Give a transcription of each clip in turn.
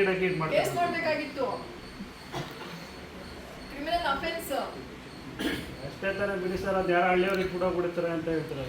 ಇಡಕ್ಕೆ ಇದು ಮಾಡ್ತಾರೆ ಕೇಸ್ ಮಾಡ್ಬೇಕಾಗಿತ್ತು. ಕ್ರಿಮಿನಲ್ ಅಫೆನ್ಸ್ ಅಷ್ಟೇ ತರ ಬಿಡಿ ಸರ್ ಅದು ಯಾರು ಹಳ್ಳಿಯವ್ರಿಗೆ ಕೂಡ ಬಿಡ್ತಾರೆ ಅಂತ ಹೇಳ್ತಾರೆ.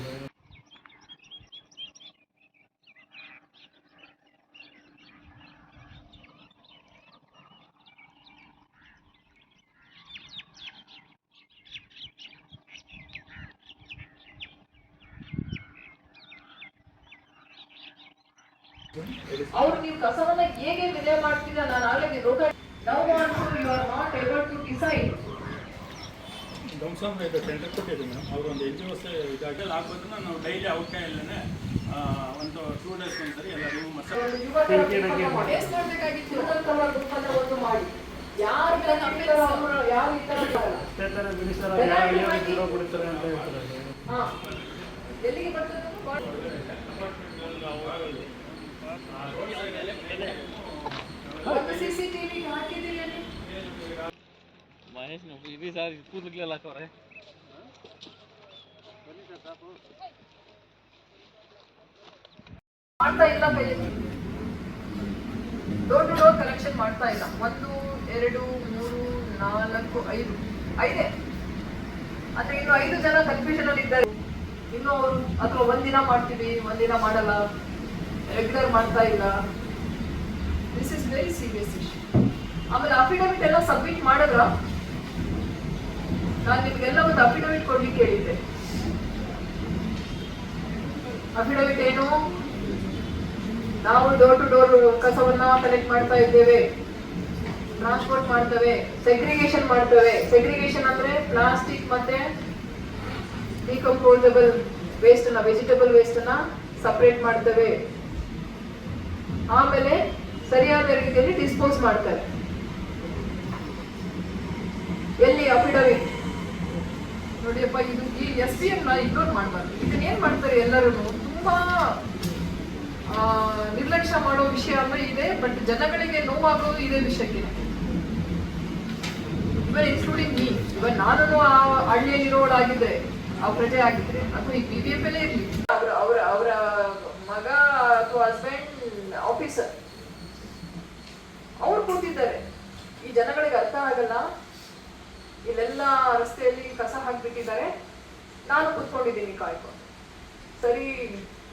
ಅವ್ರು ನೀವು ಕಸವನ್ನ ಹೇಗೆ ವಿಜಯ ಮಾಡ್ತೀರ? ನಾನು ಆಗಲೇ ರೋಗ ನಾವು also you are not able to decide ಇದು ಟೆಂಡರ್ ಕೊಟ್ಟಿದ್ದೀವಿ ಮೇಡಮ್. ಅವರು ಒಂದು ಎನ್ ಜಿ ಒಸ್ ಇದಾಗಲ್ಲ ನಾವು ಡೈಲಿ ಒಂದು ಟೂ ಡೇಸ್ ಒಂದ್ಸರಿ ಎಲ್ಲರಿಗೂ ಮಸಾಲೆ ಯಾರು ಯಾರು ಈ ತರ ಯಾರು ಅಂತ ಹೇಳ್ತಾರೆ. ಎಲ್ಲಿಗೆ ಅದು? ಒಂದು ಸಿಸಿಟಿವಿ ಹಾಕಿದ್ದೀರಿ ಅಲ್ಲಿ ಮಹೇಶ್ ನಾವು ಇದು ಸರ್ ಕೂದಲಿಗೆಲ್ಲ ಹಾಕವ್ರೆ. ಮಾಡ್ತಾ ಇಲ್ಲ ಡೋರ್ ಟು ಡೋರ್ ಕಲೆಕ್ಷನ್ ಮಾಡ್ತಾ ಇಲ್ಲ. ಒಂದು, ಎರಡು, ಮೂರು, ನಾಲ್ಕು, ಐದು. ಐದೇ? ಅಂದ್ರೆ ಇನ್ನು ಐದು ಜನ ಕನ್ಫ್ಯೂಷನ್ ಅಲ್ಲಿ ಇದ್ದಾರೆ. ಇನ್ನು ಅವರು ಅಥವಾ ಒಂದಿನ ಮಾಡ್ತೀವಿ, ಒಂದಿನ ಮಾಡಲ್ಲ. ರೆಗ್ಯುಲರ್ ಮಾಡ್ತಾ ಇಲ್ಲ. This is very serious issue ಆಮೇಲೆ ಅಫಿಡವಿಟ್ ಎಲ್ಲ ಸಬ್ಮಿಟ್ ಮಾಡಿದ್ರ? ನಾನು ನಿಮ್ಗೆಲ್ಲ ಒಂದು ಅಫಿಡವಿಟ್ ಕೊಡ್ಲಿಕ್ಕೆ ಹೇಳಿದ್ದೆ. ಅಫಿಡವಿಟ್ ಏನು? ನಾವು ಡೋರ್ ಟು ಡೋರ್ ಕಸವನ್ನ ಕಲೆಕ್ಟ್ ಮಾಡ್ತಾ ಇದ್ದೇವೆ. ಟ್ರಾನ್ಸ್ಪೋರ್ಟ್ ಮಾಡ್ತೇವೆ. ಸೆಗ್ರಿಗೇಷನ್ ಮಾಡ್ತೇವೆ. ಸೆಗ್ರಿಗೇಷನ್ ಅಂದ್ರೆ ಪ್ಲಾಸ್ಟಿಕ್ ಮತ್ತೆ ಡಿಕಂಪೋಸಬಲ್ ವೇಸ್ಟ್ನ ವೆಜಿಟಬಲ್ ವೇಸ್ಟ್ನ ಸಪರೇಟ್ ಮಾಡ್ತೇವೆ. ಆಮೇಲೆ ಸರಿಯಾದ ರೀತಿಯಲ್ಲಿ ಡಿಸ್ಪೋಸ್ ಮಾಡ್ತಾರೆ. ಎಲ್ಲಿ ಅಫಿಡವಿಟ್ ನೋಡಿಯಪ್ಪ ಇದು ಈ ಎಸ್ ಪಿ ಎಂ ನ ಇಗ್ನೋರ್ ಮಾಡಬಾರ್ದು. ಇದನ್ನ ಏನ್ ಮಾಡ್ತಾರೆ ಎಲ್ಲರೂ ತುಂಬಾ ನಿರ್ಲಕ್ಷ್ಯ ಮಾಡೋ ವಿಷಯ ಅಂದ್ರೆ ಇದೆ ಬಟ್ ಜನಗಳಿಗೆ ನೋವಾಗೋದು ಇದೇ ವಿಷಯಕ್ಕೆ. ಇವನ್ ಇನ್ಕ್ಲೂಡಿಂಗ್ ಮೀ ಇವನ್ ನಾನು ಆ ಹಳ್ಳಿಯಲ್ಲಿರೋಳಾಗಿದ್ರೆ ಆ ಪ್ರಜೆ ಆಗಿದ್ರೆ ಅಥವಾ ಈ ಬಿ ಬಿ ಎಫ್ ಇರ್ಲಿ. ಅವರ ಅವರ ಅವರ ಮಗ ಅಥವಾ ಹಸ್ಬೆಂಡ್ ಆಫೀಸರ್ ಅವ್ರು ಕೂತಿದ್ದಾರೆ. ಈ ಜನಗಳಿಗೆ ಅರ್ಥ ಆಗಲ್ಲ. ಇಲ್ಲೆಲ್ಲ ರಸ್ತೆಯಲ್ಲಿ ಕಸ ಹಾಕ್ಬಿಟ್ಟಿದ್ದಾರೆ. ನಾನು ಕೂತ್ಕೊಂಡಿದ್ದೀನಿ ಕಾಯ್ಕೊಂಡು. ಸರಿ,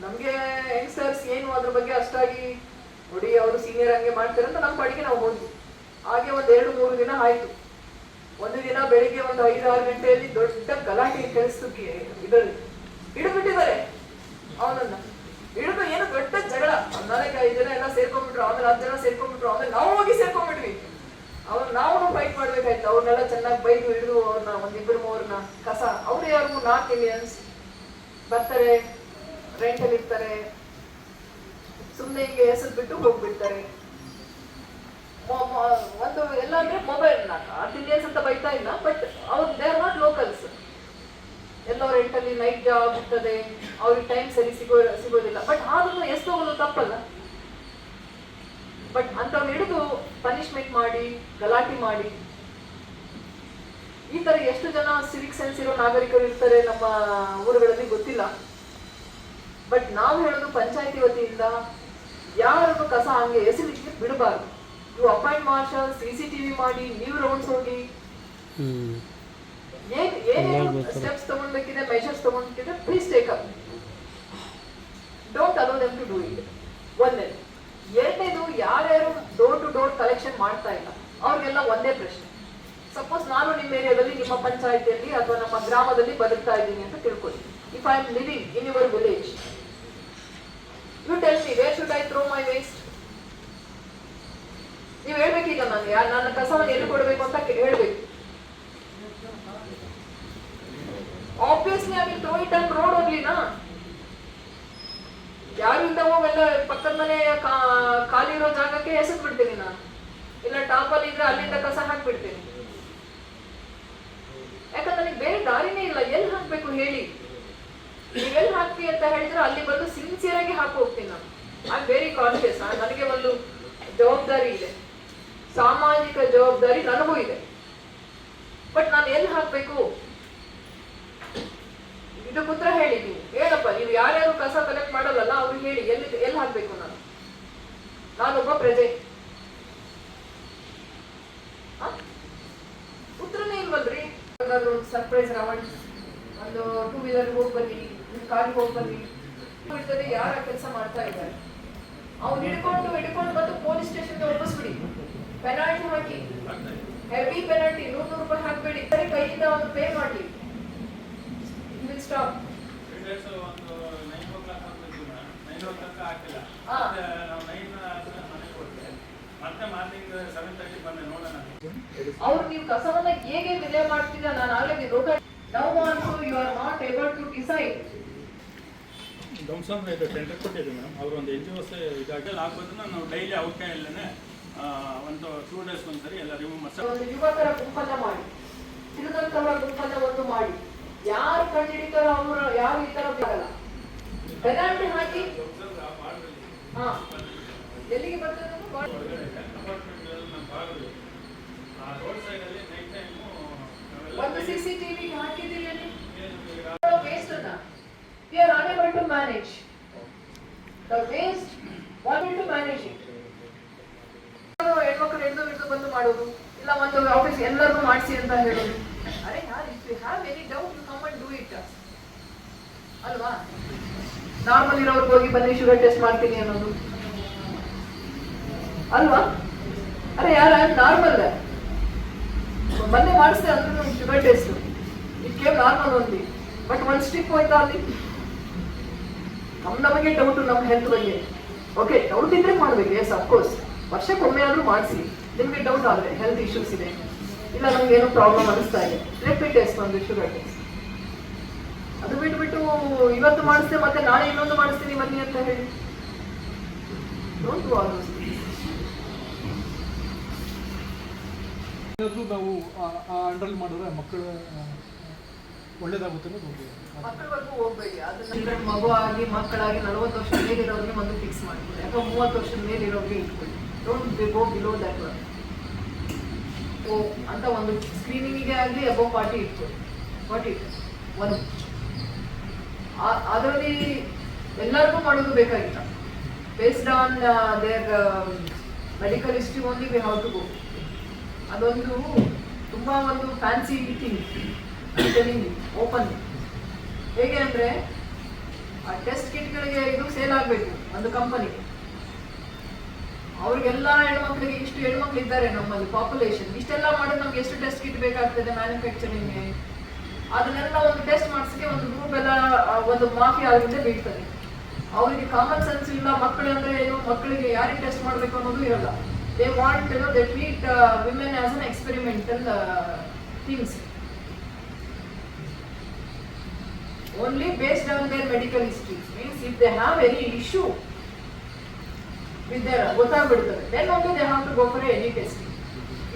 ನಮ್ಗೆ ಯಂಗ್ಸ್ಟರ್ಸ್ ಏನು ಅದ್ರ ಬಗ್ಗೆ ಅಷ್ಟಾಗಿ ನೋಡಿ ಅವರು ಸೀನಿಯರ್ ಹಂಗೆ ಮಾಡ್ತಾರೆ ಅಂತ ನಮ್ಮ ಪಾಡಿಗೆ ನಾವು ಹೋದ್ವಿ. ಹಾಗೆ ಒಂದು ಎರಡು, ಮೂರು ದಿನ ಆಯ್ತು. ಒಂದು ದಿನ ಬೆಳಿಗ್ಗೆ ಒಂದು ಐದು ಆರು ಗಂಟೆಯಲ್ಲಿ ದೊಡ್ಡ ಗಲಾಟೆ ಕೆಲಸಕ್ಕೆ ಇದರಲ್ಲಿ. ಹಿಡಿದ್ಬಿಟ್ಟಿದ್ದಾರೆ ಅವನನ್ನ. ಐದು ಜನ ಎಲ್ಲ ಸೇರ್ಕೊಂಡ್ಬಿಟ್ರು, ಆಮೇಲೆ ಹತ್ತು ಜನ ಸೇರ್ಕೊಂಡ್ಬಿಟ್ರು, ಆಮೇಲೆ ನಾವು ಹೋಗಿ ಸೇರ್ಕೊಂಡ್ಬಿಟ್ವಿ. ಅವ್ರು ನಾವು ಫೈಟ್ ಮಾಡ್ಬೇಕಾಯ್ತು, ಅವ್ರನ್ನೆಲ್ಲ ಚೆನ್ನಾಗಿ ಬೈದು ಹಿಡಿದು ಅವ್ರನ್ನ ಒಂದಿಬ್ಬರು ಮೂರನ್ನ, ಕಸ. ಅವ್ರು ಯಾರು ನಾರ್ತ್ ಇಂಡಿಯನ್ಸ್ ಬರ್ತಾರೆ ರೆಂಟಲ್ಲಿ ಇರ್ತಾರೆ ಸುಮ್ಮನೆ ಹಿಂಗೆ ಹೆಸರು ಬಿಟ್ಟು ಹೋಗ್ಬಿಡ್ತಾರೆ. ಒಂದು ಎಲ್ಲ ಅಂದ್ರೆ ಮೊಬೈಲ್ ನಾರ್ತ್ ಇಂಡಿಯನ್ಸ್ ಅಂತ ಬೈತಾ ಇಲ್ಲ ಬಟ್ ಅವ್ರು ದೇ ಆರ್ ನಾಟ್ ಲೋಕಲ್ಸ್ ಎಲ್ಲೋ ರೆಂಟಲ್ಲಿ ನೈಟ್ ಜಾಬ್ ಇರ್ತದೆ. ಅವ್ರಿಗೆ ಟೈಮ್ ಸರಿ ಸಿಗೋ ಸಿಗೋದಿಲ್ಲ. ಬಟ್ ಆದ್ರೂ ಎಷ್ಟು ಹೋಗೋದು ತಪ್ಪಲ್ಲ. ಬಟ್ ಅಂಥವ್ರು ಹಿಡಿದು ಪನಿಷ್ಮೆಂಟ್ ಮಾಡಿ ಗಲಾಟೆ ಮಾಡಿ ಈ ತರ ಎಷ್ಟು ಜನ ಸಿವಿಕ್ ಸೆನ್ಸ್ ಇರೋ ನಾಗರಿಕರು ಇರ್ತಾರೆ ನಮ್ಮ ಊರುಗಳಲ್ಲಿ ಗೊತ್ತಿಲ್ಲ. ಬಟ್ ನಾವು ಹೇಳೋದು ಪಂಚಾಯತಿ ವತಿಯಿಂದ ಯಾರನ್ನು ಕಸ ಹಂಗೆ ಎಸಿಲಿಕ್ಕೆ ಬಿಡಬಾರ್ದು. ನೀವು appoint marshal C C TV ಮಾಡಿ ನೀವು ರೌಂಡ್ಸ್ ಹೋಗಿ. ಏನ್ ಏನೇನು ಸ್ಟೆಪ್ಸ್ ತಗೊಳ್ಬೇಕಿದೆ measures ತಗೊಳ್ಬೇಕಿದೆ please take up don't allow them to do it ಒಂದೇ, ಎರಡನೇದು ಯಾರ್ಯಾರು ಡೋರ್ ಟು ಡೋರ್ ಕಲೆಕ್ಷನ್ ಮಾಡ್ತಾ ಇಲ್ಲ, ಅವ್ರಿಗೆಲ್ಲ ಒಂದೇ ಪ್ರಶ್ನೆ. ಸಪೋಸ್ ನಾನು ನಿಮ್ಮ ಏರಿಯಾದಲ್ಲಿ, ನಿಮ್ಮ ಪಂಚಾಯತಿಯಲ್ಲಿ ಅಥವಾ ನಮ್ಮ ಗ್ರಾಮದಲ್ಲಿ ಬದುಕ್ತಾ ಇದ್ದೀನಿ ಅಂತ ತಿಳ್ಕೊಳ್ಳಿ. If I am living in your village you tell me where should I throw my waste ನೀವು ಹೇಳ್ಬೇಕೀಗ ನಾನು ಯಾರು ನನ್ನ ಕಸವನ್ನು ಎಲ್ಲಿ ಕೊಡಬೇಕು ಅಂತ ಹೇಳ್ಬೇಕು. Obviously I will throw it on road ಅವೆಲ್ಲ ಪಕ್ಕದ ಮನೆ ಖಾಲಿ ಇರೋ ಜಾಗಕ್ಕೆ ಹೆಸರು ಬಿಡ್ತೀನಿ ನಾನು. ಇಲ್ಲ ಟಾಪಲ್ಲಿ ಇದ್ರೆ ಅಲ್ಲಿಂದ ಕಸ ಹಾಕ್ಬಿಡ್ತೀನಿ. ಯಾಕಂದ್ರೆ ನನಗೆ ಬೇರೆ ದಾರಿನೇ ಇಲ್ಲ. ಎಲ್ಲಿ ಹಾಕ್ಬೇಕು ಹೇಳಿ? ನೀವ್ ಎಲ್ಲಿ ಹಾಕ್ತಿ ಅಂತ ಹೇಳಿದ್ರೆ ಅಲ್ಲಿ ಬಂದು ಸಿನ್ಸಿಯರ್ ಆಗಿ ಹಾಕಿ ಹೋಗ್ತೀನಿ ನಾನು. ಐ ವೆರಿ ಕಾನ್ಶಿಯಸ್ ನನಗೆ ಒಂದು ಜವಾಬ್ದಾರಿ ಇದೆ. ಸಾಮಾಜಿಕ ಜವಾಬ್ದಾರಿ ನನಗೂ ಇದೆ. ಬಟ್ ನಾನು ಎಲ್ಲಿ ಹಾಕ್ಬೇಕು? ಇದು ಪುತ್ರ ನೀವು. ಏನಪ್ಪ, ನೀವು ಯಾರ್ಯಾರು ಕಸ ಕಲೆಕ್ಟ್ ಮಾಡಲ್ಲ ಅವ್ರು ಹೇಳಿ ಎಲ್ಲಿ ಎಲ್ಲಿ ಹಾಕ್ಬೇಕು ನಾನು? ನಾನೊಬ್ಬ ಪ್ರಜೆ. ಪುತ್ರನೇ ಇಲ್ವಲ್ರಿ? ಒಂದು ಸರ್ಪ್ರೈಸ್ ರೌಂಡ್ ಒಂದು ಟೂ ವೀಲರ್ ಹೋಗಿ ಬನ್ನಿ ಕಾರ್ ಹೋಗಿ ಬನ್ನಿ. ಇರ್ತದೆ ಯಾರ ಕೆಲಸ ಮಾಡ್ತಾ ಇದ್ದಾರೆ? ಅವ್ನು ಹಿಡ್ಕೊಂಡು ಹಿಡ್ಕೊಂಡು ಬಂದು ಪೊಲೀಸ್ ಸ್ಟೇಷನ್ಗೆ ಒಪ್ಪಿಸ್ಬಿಡಿ. ಪೆನಾಲ್ಟಿ ಹಾಕಿ. ಹೆವಿ ಪೆನಾಲ್ಟಿ ನೂರು ನೂರು ರೂಪಾಯಿ ಹಾಕಬೇಡಿ. ಕೈಯಿಂದ ಅವನು ಪೇ ಮಾಡಿ. ಸ್ಟಾಪ್ ತ್ರೀ ಒಂದು ನೈನ್ ಓ ಕ್ಲಾಕ್ ಹಾಕ್ಬೇಕು ಮೇಡಮ್ ನೈನ್ ಓ ಕ್ಲಾಕ್ ಹಾಕಿಲ್ಲ ಹಾ. ಮತ್ತೆ ನಾವು ನೈನ್ ಮನೆಗೆ ಕೊಟ್ಟೆ ಮತ್ತೆ ಮಾರ್ನಿಂಗ್ ಸೆವೆನ್ ತರ್ಟಿ ಬಂದೆ ನೋಡೋಣ. ಅವ್ರು ನೀವು ಕಸವನ್ನ ಹೇಗೆ ವಿಲೆ ಮಾಡ್ತೀರಾ? ನಾನು ಆಗಲೇ ಲೋಕ now also you are not able to decide ಧ್ವಂಸಂದ್ರ ಇದು ಟೆಂಡರ್ ಕೊಟ್ಟಿದ್ದೆ ಮೇಡಮ್ ಅವರು ಒಂದು ಎನ್ ಜಿ ಒಸ್ ಇದಾಗಿ ಆಗ್ಬೋದನ್ನ ನಾವು ಡೈಲಿ ಇಲ್ಲೇನೆ ಒಂದು ಟೂ ಡೇಸ್ ಒಂದ್ಸರಿ ಎಲ್ಲ ರಿಮೂವ್ ಮಾಡಿ ಯುವಕರ ಗುಂಪನ್ನ ಮಾಡಿ. ತಿಳಿದಂತವರ ಗುಂಪನ್ನ ಒಂದು ಮಾಡಿ. ಯಾರು ಕಂಡುಹಿಡಿತಾರೋ ಅವರು ಯಾರು ಈ ತರ ಬರಲ್ಲ ಪೆನಾಲ್ಟಿ ಹಾಕಿ. ಹಾ. ಎಲ್ಲಿಗೆ ಬರ್ತದೆ ಒಂದು ಹಾಕಿದ್ದೀರಿ ಅಲ್ಲಿ? ವೇಸ್ಟ್ ಅನ್ನ are to manage the waste wanted to manage it ಹೆಣ್ಮಕ್ಳು ಹಿಡಿದು ಹಿಡಿದು ಬಂದು ಮಾಡೋದು ಇಲ್ಲ ಒಂದು ಆಫೀಸ್ ಎಲ್ಲರಿಗೂ ಮಾಡಿಸಿ ಅಂತ ಹೇಳೋದು. ಅರೆ ಯಾರು if you have any doubt you come and do it ಅಲ್ವಾ? ನಾರ್ಮಲ್ ಇರೋರ್ಗೆ ಹೋಗಿ ಬನ್ನಿ ಶುಗರ್ ಟೆಸ್ಟ್ ಮಾಡ್ತೀನಿ ಅನ್ನೋದು. ಅಲ್ವಾ? ಅರೆ ಯಾರ? ನಾರ್ಮಲ್ ಮೊನ್ನೆ ಮಾಡಿಸ್ದೆ ಅಂದ್ರೆ sugar test it came normal ಒಂದು ಬಟ್ ಒಂದು ಸ್ಟಿಕ್ ಹೋಯ್ತಾ ಅಲ್ಲಿ? ನಮ್ ನಮಗೆ ಡೌಟ್ ನಮ್ಮ ಹೆಲ್ತ್ ಬಗ್ಗೆ. ಓಕೆ ಡೌಟ್ ಇದ್ರೆ ಮಾಡ್ಬೇಕು ಎಸ್ ಅಫ್ಕೋರ್ಸ್ ವರ್ಷಕ್ಕೊಮ್ಮೆ ಆದ್ರೂ ಮಾಡಿಸಿ. ನಿಮ್ಗೆ ಡೌಟ್ ಆದ್ರೆ ಹೆಲ್ತ್ ಇಶ್ಯೂಸ್ ಇದೆ. ಇಲ್ಲ, ನಮ್ಗೆ ಏನೋ ಪ್ರಾಬ್ಲಮ್ ಅನಿಸ್ತಾ ಇದೆ. ರೆಪಿಡ್ ಟೆಸ್ಟ್ ಒಂದು ಶುಗರ್ ಟೆಸ್ಟ್ ಅದು ಬಿಟ್ಬಿಟ್ಟು ಇವತ್ತು ಮಾಡಿಸ್ತೆ ಮತ್ತೆ ನಾಳೆ ಇನ್ನೊಂದು ಮಾಡಿಸ್ತೀನಿ ಬನ್ನಿ ಅಂತ ಹೇಳಿ. ನಾವು ಅಂಡರ್ಲ್ ಮಾಡಿದ್ರೆ ಮಕ್ಕಳ ಒಳ್ಳೇದಾಗುತ್ತೆ ಮಕ್ಕಳವರೆಗೂ ಹೋಗ್ಬೇಡಿ. ಅದನ್ನ ಮಗು ಆಗಿ ಮಕ್ಕಳಾಗಿ ನಲವತ್ತು ವರ್ಷ ಮೇಲಿರೋರಿಗೆ ಒಂದು ಫಿಕ್ಸ್ ಮಾಡ್ಕೊಳ್ಳಿ ಅಥವಾ ಮೂವತ್ತು ವರ್ಷ ಮೇಲಿರೋರಿಗೆ ಇಟ್ಕೊಳ್ಳಿ ಡೋಂಟ್ ಗೋ ಬಿಲೋ ದಟ್ ಅಂತ ಒಂದು ಸ್ಕ್ರೀನಿಂಗಿಗೆ ಆಗಲಿ ಅಬೋ ಪಾರ್ಟಿ ಇಟ್ಕೊಳ್ಳಿ ಪಾರ್ಟಿ ಒಂದು ಅದರಲ್ಲಿ ಎಲ್ಲರಿಗೂ ಮಾಡೋದು ಬೇಕಾಗಿಲ್ಲ based on their medical history only we how to go ಅದೊಂದು ತುಂಬಾ ಒಂದು ಫ್ಯಾನ್ಸಿ ಥಿಂಗ್ ಓಪನ್ ಹೇಗೆ ಅಂದರೆ, ಆ ಟೆಸ್ಟ್ ಕಿಟ್ಗಳಿಗೆ ಇದು ಸೇಲ್ ಆಗಬೇಕು, ಒಂದು ಕಂಪನಿ ಅವ್ರಿಗೆಲ್ಲ ಹೆಣ್ಮಕ್ಳಿಗೆ ಇಷ್ಟು ಹೆಣ್ಮಕ್ಳು ಇದ್ದಾರೆ ನಮ್ಮಲ್ಲಿ ಪಾಪ್ಯುಲೇಷನ್ ಇಷ್ಟೆಲ್ಲ ಮಾಡೋದು ನಮ್ಗೆ ಎಷ್ಟು ಟೆಸ್ಟ್ ಕಿಟ್ ಬೇಕಾಗ್ತದೆ ಮ್ಯಾನುಫ್ಯಾಕ್ಚರಿಂಗ್ಗೆ ಅದನ್ನೆಲ್ಲ ಒಂದು ಟೆಸ್ಟ್ ಮಾಡಿಸಕ್ಕೆ ಒಂದು ಗ್ರೂಪ್ ಎಲ್ಲ ಒಂದು ಮಾಫಿ ಅವರಿಂದ ಬೀಳ್ತದೆ. ಅವರಿಗೆ ಕಾಮನ್ ಸೆನ್ಸ್ ಇಲ್ಲ ಮಕ್ಕಳು ಅಂದ್ರೆ ಏನು ಮಕ್ಕಳಿಗೆ ಯಾರಿಗೆ ಟೆಸ್ಟ್ ಮಾಡಬೇಕು ಅನ್ನೋದು ಇರಲ್ಲ. They want you they treat women as an experimental things only based on their medical history means if they have any issue with their, ಗೊತ್ತಾಗ್ಬಿಡ್ತದೆ. Then only they have to go for any test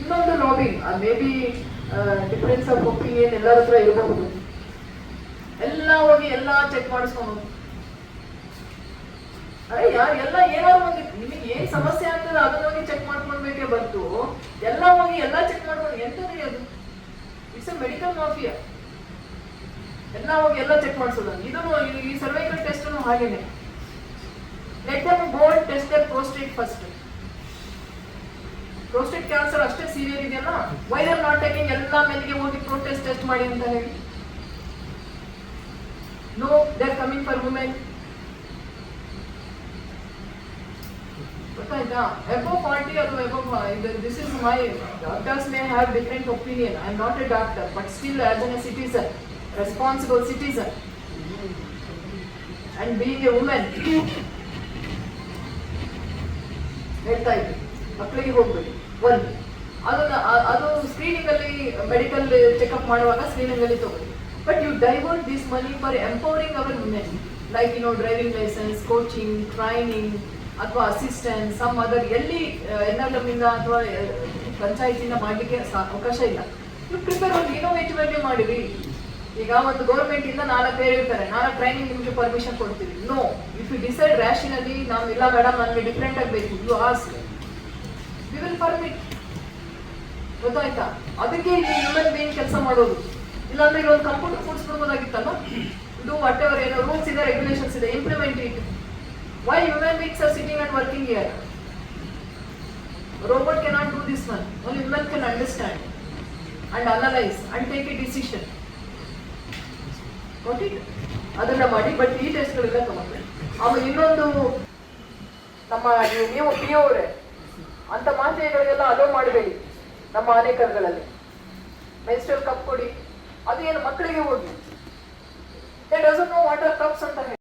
ಇನ್ನೊಂದು lobbying ಅದು may be difference of opinion ಎಲ್ಲರ ಹತ್ರ ಇರಬಹುದು. ಎಲ್ಲ ಹೋಗಿ ಎಲ್ಲ check ಮಾಡಿಸ್ಕೊಂಡು. ಅರೆ ಯಾರು, ಎಲ್ಲ ಏನಾದ್ರು ಒಂದು ನಿಮಗೆ ಏನ್ ಸಮಸ್ಯೆ ಆಗ್ತದೆ ಅದನ್ನ ಹೋಗಿ ಚೆಕ್ ಮಾಡ್ಕೊಳ್ಬೇಕೇ ಬಂತು ಎಲ್ಲ ಹೋಗಿ ಎಲ್ಲ ಚೆಕ್ ಮಾಡ್ಕೊಂಡು ಎಂತದ್ರಿ ಅದು? ಇಟ್ಸ್ ಅ ಮೆಡಿಕಲ್ ಮಾಫಿಯಾ ಎಲ್ಲ ಹೋಗಿ ಎಲ್ಲ ಚೆಕ್ ಮಾಡಿಸೋದು. ಇದನ್ನು ಈ- ಸರ್ವೈಕಲ್ ಟೆಸ್ಟ್ ಹಾಗೇನೆ. Let them go and test post first prostate cancer ಅಷ್ಟೇ ಸೀರಿಯರ್ ಇದೆಯಲ್ಲ? ವೈ ಆರ್ ನಾಟ್ ಟೇಕಿಂಗ್ ಎಲ್ಲ ಮೇಲಿಗೆ ಹೋಗಿ ಪ್ರೋಟೆಸ್ಟ್ ಟೆಸ್ಟ್ ಮಾಡಿ ಅಂತ ಹೇಳಿ? No they are coming for women ಗೊತ್ತಾಯ್ತಾ? ಎಬೋ ಫಾರ್ಟಿ ಅದು ಎಬೋ ಇದು this is my doctors may have different opinion I am not a doctor but still as an a citizen responsible citizen and being a women ಹೇಳ್ತಾ ಇದ್ವಿ ಮಕ್ಕಳಿಗೆ ಹೋಗ್ಬೇಡಿ. ಒಂದು ಅದನ್ನ ಅದು ಸ್ಕ್ರೀನಿಂಗ್ ಅಲ್ಲಿ ಮೆಡಿಕಲ್ ಚೆಕಪ್ ಮಾಡುವಾಗ ಸ್ಕ್ರೀನಿಂಗ್ ಅಲ್ಲಿ ತಗೊಳ್ಳಿ but you divert this money for empowering our women like you know driving license coaching training ಅಥವಾ ಅಸಿಸ್ಟೆಂಟ್ ಸಮ್ ಅದರ್ ಎಲ್ಲಿ ಎನ್ ಆರ್ ಎಂ ಇಂದ ಅಥವಾ ಪಂಚಾಯತಿಂದ ಮಾಡಲಿಕ್ಕೆ ಅವಕಾಶ ಇಲ್ಲ. ಯು ಪ್ರಿಪೇರ್ ಒಂದು ಇನೋವೇಟಿವ್ ಆಗಿ ಮಾಡಿರಿ. ಈಗ ಒಂದು ಗೌರ್ಮೆಂಟ್ ಇಂದ ನಾಲ್ಕು ಪೇರ್ ಇರ್ತಾರೆ. ನಾಲ್ಕು ಟ್ರೈನಿಂಗ್ ನಿಮಗೆ ಪರ್ಮಿಷನ್ ಕೊಡ್ತೀವಿ. ನೋ ಇಫ್ ಯು ಡಿಸೈಡ್ ರ್ಯಾಶಿನಲ್ಲಿ ನಾವು ಇಲ್ಲ ಮೇಡಮ್ ನನಗೆ ಡಿಫ್ರೆಂಟ್ ಆಗಬೇಕು. You ask we will permit ಗೊತ್ತಾಯ್ತಾ? ಅದಕ್ಕೆ ಇಲ್ಲಿ ಹ್ಯೂಮನ್ ಬೀಯಿಂಗ್ ಕೆಲಸ ಮಾಡೋದು. ಇಲ್ಲಾಂದ್ರೆ ಈಗ ಒಂದು ಕಂಪ್ಯೂಟರ್ ಕೂಡಿಸ್ಬಿಡ್ಬೋದಾಗಿತ್ತಲ್ಲ ಇದು ವಾಟ್ ಎವರ್ ಏನೋ ರೂಲ್ಸ್ ಇದೆ ರೆಗ್ಯುಲೇಷನ್ಸ್ ಇದೆ implement it why human beings are sitting and working here robot cannot do this one only human can understand and analyse and take a decision ಅದನ್ನ ಮಾಡಿ ಬಟ್ ಈ ಟೆಸ್ಟ್ಗಳೆಲ್ಲ ತಗೊಂಡ್ರೆ. ಆಮೇಲೆ ಇನ್ನೊಂದು ನಮ್ಮ ನೀವು ಪಿ ಅವರೇ. ಅಂತ ಮಾತ್ರೆಗಳಿಗೆಲ್ಲ ಅಲೋ ಮಾಡಬೇಡಿ ನಮ್ಮ ಅನೇಕರುಗಳಲ್ಲಿ. ಮೆನ್ಸ್ಟ್ರಲ್ ಕಪ್ ಕೊಡಿ ಅದು ಏನು ಮಕ್ಕಳಿಗೆ ಹೋಗಿ. ಡಸನ್ ನೋ ವಾಟರ್ ಕಪ್ಸ್ ಅಂತ ಹೇಳಿ.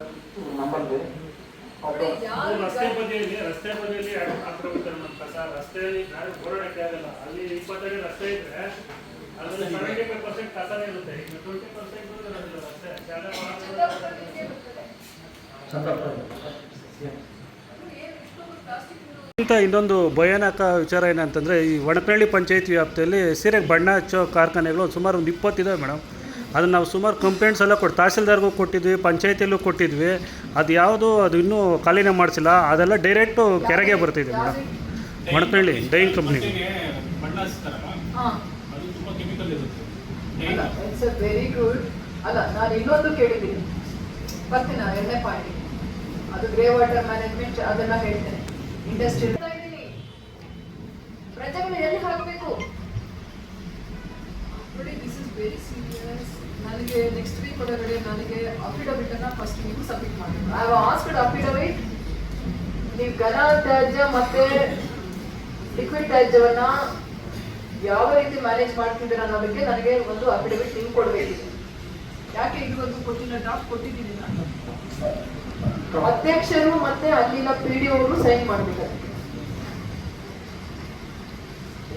ರಸ್ತೆ ಬದಿಯಲ್ಲಿ ರಸ್ತೆ ಬದಿಯಲ್ಲಿ ಹಾಕ್ಬಿಡ್ತಾರೆ ನಮ್ಮ ಕಸ. ರಸ್ತೆಯಲ್ಲಿ ಓಡಾಡಕ್ಕೆ ಆಗಲ್ಲ. ಅಲ್ಲಿ ಇಪ್ಪತ್ತಡಿ ರಸ್ತೆ ಇದ್ರೆ ಅದರಲ್ಲಿ ಸೆವೆಂಟಿ ಫೈವ್ ಪರ್ಸೆಂಟ್ ಕಸನೇ ಇರುತ್ತೆ. ಈಗ ಟ್ವೆಂಟಿ ಪರ್ಸೆಂಟ್ ರಸ್ತೆ. ಶಾಲೆ ಒಳಗಡೆ ಅಂತ ಇನ್ನೊಂದು ಭಯಾನಕ ವಿಚಾರ ಏನಂತಂದರೆ ಈ ಒಣಕನಹಳ್ಳಿ ಪಂಚಾಯತ್ ವ್ಯಾಪ್ತಿಯಲ್ಲಿ ಸೀರೆಗೆ ಬಣ್ಣ ಹಚ್ಚೋ ಕಾರ್ಖಾನೆಗಳು ಸುಮಾರು ಒಂದು ಇಪ್ಪತ್ತಿದೆ ಮೇಡಮ್. ಅದನ್ನು ನಾವು ಸುಮಾರು ಕಂಪ್ಲೇಂಟ್ಸ್ ಎಲ್ಲ ಕೊಟ್ಟು ತಹಸೀಲ್ದಾರ್ಗೂ ಕೊಟ್ಟಿದ್ವಿ ಪಂಚಾಯತಿಯಲ್ಲೂ ಕೊಟ್ಟಿದ್ವಿ. ಅದು ಯಾವುದು ಅದು ಇನ್ನೂ ಖಾಲಿನ ಮಾಡಿಸಿಲ್ಲ. ಅದೆಲ್ಲ ಡೈರೆಕ್ಟು ಕೆರೆಗೆ ಬರ್ತಿದೆ ಮೇಡಮ್. ಒಣಕನಹಳ್ಳಿ ಡೈಯಿಂಗ್ ಕಂಪ್ನಿ ಬಟ್ಟೆಗೆ ಬಣ್ಣ ಹಾ. ಅದು ತುಂಬ ಕೆಮಿಕಲ್ ಇರುತ್ತೆ ಅಲ್ಲ ಇಟ್ಸ್ ವೆರಿ ಗುಡ್ ಅಲ್ಲ ನಾನು ಇನ್ನೊಂದು ಕೇಳಿದ್ದೀನಿ. ಬರ್ತೀನಿ ನಾನು ಎರಡನೇ ಪಾಯಿಂಟ್ ಅದು ಗ್ರೇ ವಾಟರ್ ಮ್ಯಾನೇಜ್ಮೆಂಟ್ ಅದನ್ನ ಹೇಳ್ತೇನೆ. ಇಂಡಸ್ಟ್ರಿ ಪ್ರಜೆಗಳು ಎಲ್ಲಿ ಹಾಕಬೇಕು? ನೋಡಿ ದಿಸ್ ಇಸ್ ವೆರಿ ಸೀರಿಯಸ್ ನನಗೆ ನೆಕ್ಸ್ಟ್ ವೀಕ್ ಒಳಗಡೆ ನನಗೆ ಅಫಿಡವಿಟ್ ಅನ್ನ ಫಸ್ಟ್ ನೀವು ಸಬ್ಮಿಟ್ ಮಾಡಬೇಕು. ಐ ಆಸ್ಕ್ಡ್ ಅಫಿಡವಿಟ್ ನೀವು ಘನ ತ್ಯಾಜ್ಯ ಮತ್ತೆ ಲಿಕ್ವಿಡ್ ತ್ಯಾಜ್ಯವನ್ನ ಯಾವ ರೀತಿ ಮ್ಯಾನೇಜ್ ಮಾಡ್ತಿದ್ದೀರ ಅನ್ನೋದಕ್ಕೆ ನನಗೆ ಒಂದು ಅಫಿಡವಿಟ್ ನೀವು ಕೊಡಬೇಕಿದೆ ಯಾಕೆ ಇವತ್ತು ಕೊಟ್ಟಿಲ್ಲ? ಡ್ರಾಫ್ಟ್ ಕೊಟ್ಟಿದ್ದೀನಿ ನಾನು. ಅಧ್ಯಕ್ಷರು ಮತ್ತೆ ಅಲ್ಲಿನ ಪಿ ಡಿ ಅವರು ಸೈನ್ ಮಾಡಬೇಕು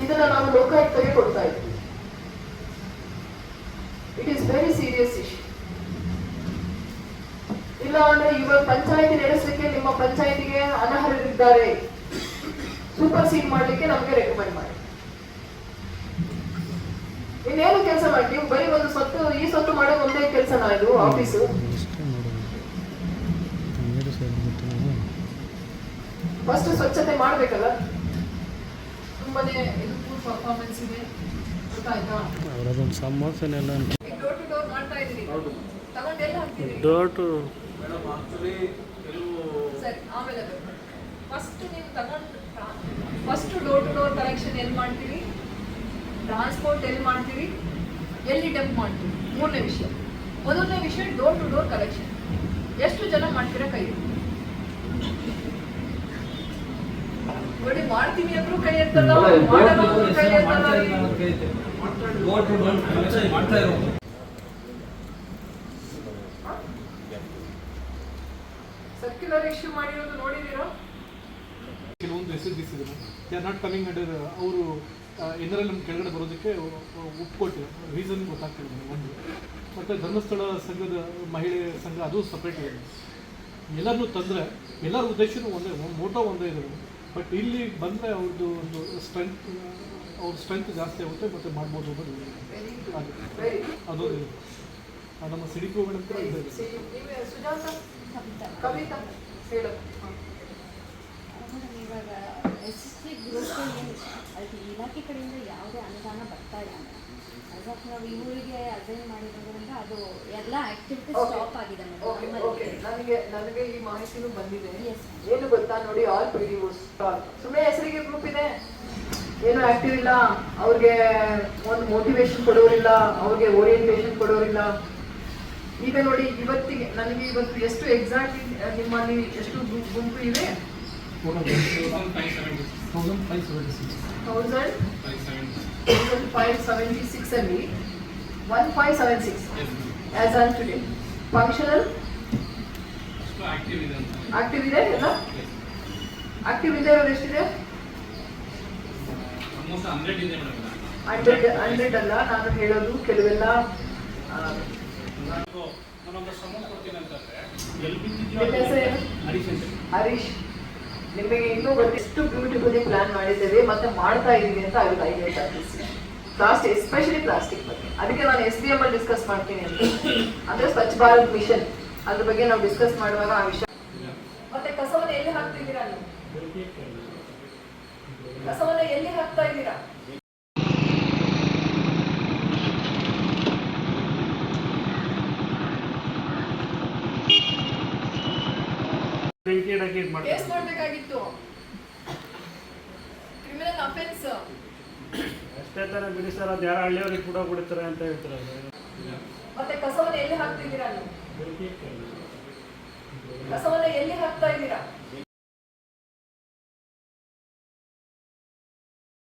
ಇದನ್ನ ನಾವು ಲೋಕಾಯುಕ್ತಗೆ ಕೊಡ್ತಾ ಇದ್ವಿ. It is very serious issue ಇಲ್ಲ ಅಂದ್ರೆ ಇವಾಗ ಪಂಚಾಯತಿ ನಡೆಸಲಿಕ್ಕೆ ನಿಮ್ಮ ಪಂಚಾಯತಿಗೆ ಅನರ್ಹರಿದ್ದಾರೆ. ಸೂಪರ್ ಸೀಡ್ ಮಾಡ್ಲಿಕ್ಕೆ ನಮಗೆ ರೆಕಮೆಂಡ್ ಮಾಡಿ. ಇನ್ನೇನು ಕೆಲಸ ಮಾಡಿ? ನೀವು ಬರೀ ಒಂದು ಸ್ವತ್ತು ಈ ಸ್ವತ್ತು ಮಾಡೋ ಒಂದೇ ಕೆಲಸನ ಇದು ಆಫೀಸು ಫಸ್ಟ್ ಸ್ವಚ್ಛತೆ ಮಾಡ್ಬೇಕಲ್ಲ? ತುಂಬಾನೇ ಇದು ಪೂರ್ ಪರ್ಫಾರ್ಮೆನ್ಸ್ ಇದೆ. ಗೊತ್ತಾಯ್ತಾ? ಅವರದೊಂದು ಸಮೋಸನೆಲ್ಲ ಈಗ ಡೋರ್ ಟು ಡೋರ್ ಮಾಡ್ತಾ ಇದೀರಿ ತಗೊಂಡು ಎಲ್ಲ ಹಾಕ್ತೀರಿ? ಡೋರ್ ಟು ಸರಿ ಆಮೇಲೆ ಫಸ್ಟ್ ನೀವು ತಗೊಂಡು first door to door collection ಎಲ್ಲಿ ಮಾಡ್ತೀರಿ? ಟ್ರಾನ್ಸ್ಪೋರ್ಟ್ ಎಲ್ಲಿ ಮಾಡ್ತೀವಿ ಎಲ್ಲಿ ಡಂಪ್ ಮಾಡ್ತೀವಿ ಮೂರನೇ ವಿಷಯ. ಮೊದಲನೇ ವಿಷಯ ಡೋರ್ ಟು ಡೋರ್ ಕಲೆಕ್ಷನ್ ಎಷ್ಟು ಜನ ಮಾಡ್ತೀರಾ ಕೈ. ನೋಡಿ ಮಾಡ್ತೀನಿ ಅಂದ್ರೂ ಕೈ ಎತ್ತಲ್ಲ ಮಾಡಲ್ಲ ಅಂದ್ರೂ ಕೈ ಎತ್ತಲ್ಲ. ಮಾಡ್ತಾ ಇರೋದು ಸರ್ಕ್ಯುಲರ್ ಇಶ್ಯೂ ಮಾಡಿರೋದು ನೋಡಿದೀರಾ ಕೆಲವೊಂದು S S D C they are not coming under ಅವರು ಏನಾರ ನಮ್ಮ ಕೆಳಗಡೆ ಬರೋದಕ್ಕೆ ಒಪ್ಕೊಟ್ಟು ರೀಸನ್ ಗೊತ್ತಾಗ್ತಿಲ್ಲ ನನಗೆ ಒಂದು. ಮತ್ತು ಧರ್ಮಸ್ಥಳ ಸಂಘದ ಮಹಿಳೆ ಸಂಘ ಅದು ಸಪ್ರೇಟ್ ಇದೆ. ಎಲ್ಲರನ್ನೂ ತಂದರೆ ಎಲ್ಲರ ಉದ್ದೇಶನೂ ಒಂದೇ ಮೋಟೋ ಒಂದೇ ಇದೆ ಬಟ್ ಇಲ್ಲಿ ಬಂದರೆ ಅವ್ರದ್ದು ಒಂದು ಸ್ಟ್ರೆಂತ್ ಅವ್ರ ಸ್ಟ್ರೆಂತ್ ಜಾಸ್ತಿ ಆಗುತ್ತೆ ಮತ್ತು ಮಾಡ್ಬೋದು ಅನ್ನೋದು ಅದು ಅದೊಂದು ನಮ್ಮ ಸಿಡಿಪು ಮೇಡಮ್ ಕೂಡ ಇದೆ. ನೀವು ಸುಜಾತ ಕವಿತಾ ಹೇಳು. ಮೇಡಮ್ ಇವಾಗ ಎಸ್ ಎಸ್ ಟಿ ಗ್ರೂಪ್ಗೆ ಏನು ಅದಕ್ಕೆ ಇಲಾಖೆ ಕಡೆಯಿಂದ ಯಾವುದೇ ಅನುದಾನ ಬರ್ತಾ ಇಲ್ಲ ಆಸ್ ಆಫ್ ನಾವು ಈ ಊರಿಗೆ ಅಸೈನ್ ಮಾಡಿರೋದ್ರಿಂದ ಅದು ಎಲ್ಲ ಆಕ್ಟಿವಿಟಿ ಸ್ಟಾಪ್ ಆಗಿದೆ ಓಕೆ ಓಕೆ ನನಗೆ ನನಗೆ ಈ ಮಾಹಿತಿನೂ ಬಂದಿದೆ. ಏನು ಗೊತ್ತಾ ನೋಡಿ ಆಲ್ ಪಿ ಡಿ ಸುಮ್ಮನೆ ಹೆಸರಿಗೆ ಗ್ರೂಪ್ ಇದೆ. ಏನು ಆಕ್ಟಿವ್ ಇಲ್ಲ. ಅವ್ರಿಗೆ ಒಂದು ಮೋಟಿವೇಶನ್ ಕೊಡೋರಿಲ್ಲ. ಅವ್ರಿಗೆ ಓರಿಯಂಟೇಶನ್ ಕೊಡೋರಿಲ್ಲ. ಈಗ ನೋಡಿ ಇವತ್ತಿಗೆ ನನಗೆ ಇವತ್ತು ಎಷ್ಟು ಎಕ್ಸಾಕ್ಟ್ ನಿಮ್ಮಲ್ಲಿ ಎಷ್ಟು ಗುಂಪು ಇದೆ? Thousand five seventy six thousand five seventy six ಅಲ್ಲಿ one five seven six as on today functional active ಇದೆ ಎಲ್ಲ ಆಕ್ಟಿವ್ ಇದೆ ಎಷ್ಟಿದೆ ಹಂಡ್ರೆಡ್ ಹಂಡ್ರೆಡ್ ಅಲ್ಲ. ನಾನು ಹೇಳೋದು ಕೆಲವೆಲ್ಲ? ಹರೀಶ್. ನಿಮಗೆ ಇನ್ನೂ ಎಷ್ಟು ಬ್ಯೂಟಿಫುಲಿ ಪ್ಲಾನ್ ಮಾಡಿದ್ದೇವೆ, ಮತ್ತೆ ಮಾಡ್ತಾ ಇದ್ದೀವಿ ಅಂತ ಐದು ಐಡಿಯಾ ಪ್ಲಾಸ್ಟಿಕ್ ಎಸ್ಪೆಷಲಿ ಪ್ಲಾಸ್ಟಿಕ್ ಬಗ್ಗೆ. ಅದಕ್ಕೆ ನಾನು ಎಸ್ ಬಿ ಎಂ ಅಲ್ಲಿ ಡಿಸ್ಕಸ್ ಮಾಡ್ತೀನಿ ಅಂತ. ಅಂದ್ರೆ ಸ್ವಚ್ಛ ಭಾರತ್ ಮಿಷನ್ ಅದ್ರ ಬಗ್ಗೆ ನಾವು ಡಿಸ್ಕಸ್ ಮಾಡುವಾಗ ಆ ವಿಷಯ ಮತ್ತೆ ಕಸವನ್ನ ಎಲ್ಲಿ ಹಾಕ್ತಿದ್ದೀರಾ ನೀವು? ಕಸವನ್ನ ಎಲ್ಲಿ ಹಾಕ್ತಾ ಇದ್ದೀರಾ ಬೆಂಕಿ ಡಾಕಿ ಇದು ಮಾಡ್ತಾರೆ ಕೇಸ್ ಮಾಡಬೇಕಾಗಿತ್ತು ಕ್ರಿಮಿನಲ್ ಅಫೆನ್ಸ್ ಅಷ್ಟೇ ತರ ಬಿಡಿ ಸರ್ ಅದು ಯಾರು ಹಳ್ಳಿಯವ್ರಿಗೆ ಕೂಡ ಬಿಡ್ತಾರೆ ಅಂತ ಹೇಳ್ತಾರೆ. ಮತ್ತೆ ಕಸವನ್ನು ಎಲ್ಲಿ ಹಾಕ್ತಿದ್ದೀರಾ ನೀವು? ಕಸವನ್ನು ಎಲ್ಲಿ ಹಾಕ್ತಾ ಇದ್ದೀರಾ?